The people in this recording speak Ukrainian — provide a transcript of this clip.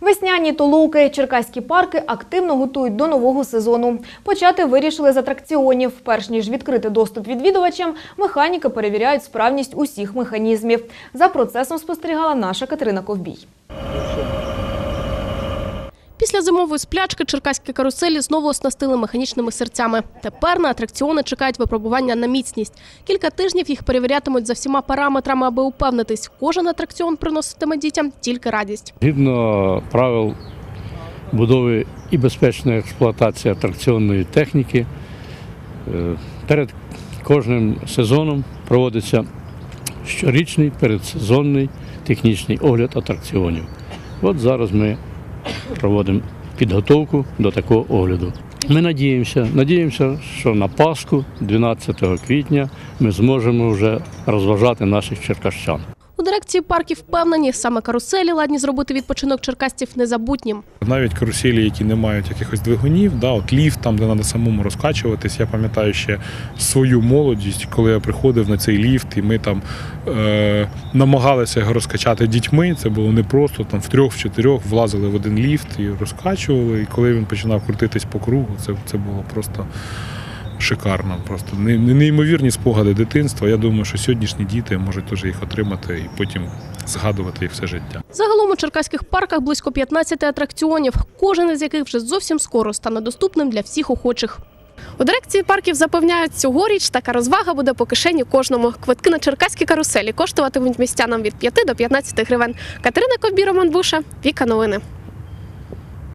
Весняні тулуки, черкаські парки активно готують до нового сезону. Почати вирішили з атракціонів. Перш ніж відкрити доступ відвідувачам, механіки перевіряють справність усіх механізмів. За процесом спостерігала наша Катерина Ковбій. Після зимової сплячки черкаські каруселі знову оснастили механічними серцями. Тепер на атракціони чекають випробування на міцність. Кілька тижнів їх перевірятимуть за всіма параметрами, аби упевнитись, кожен атракціон приноситиме дітям тільки радість. Згідно правил будови і безпечної експлуатації атракціонної техніки, е, перед кожним сезоном проводиться щорічний передсезонний технічний огляд атракціонів. От зараз ми проводимо підготовку до такого огляду. Ми надіємося, надіємося, що на Пасху, 12 квітня, ми зможемо вже розважати наших черкащан. Дирекції парків впевнені, саме каруселі ладні зробити відпочинок черкастів незабутнім. Навіть каруселі, які не мають якихось двигунів, да, от ліфт, там, де треба самому розкачуватись. Я пам'ятаю ще свою молодість, коли я приходив на цей ліфт, і ми там е, намагалися його розкачати дітьми. Це було непросто. Там в трьох, в чотирьох влазили в один ліфт і розкачували. І коли він починав крутитись по кругу, це, це було просто. Шикарно, просто Не- не- неймовірні спогади дитинства. Я думаю, що сьогоднішні діти можуть теж їх отримати і потім згадувати їх все життя. Загалом у черкаських парках близько 15 атракціонів, кожен із яких вже зовсім скоро стане доступним для всіх охочих. У дирекції парків запевняють, цьогоріч така розвага буде по кишені кожному. Квитки на черкаські каруселі коштуватимуть містянам від 5 до 15 гривень. Катерина Ковбі, Роман Буша, Віка Новини.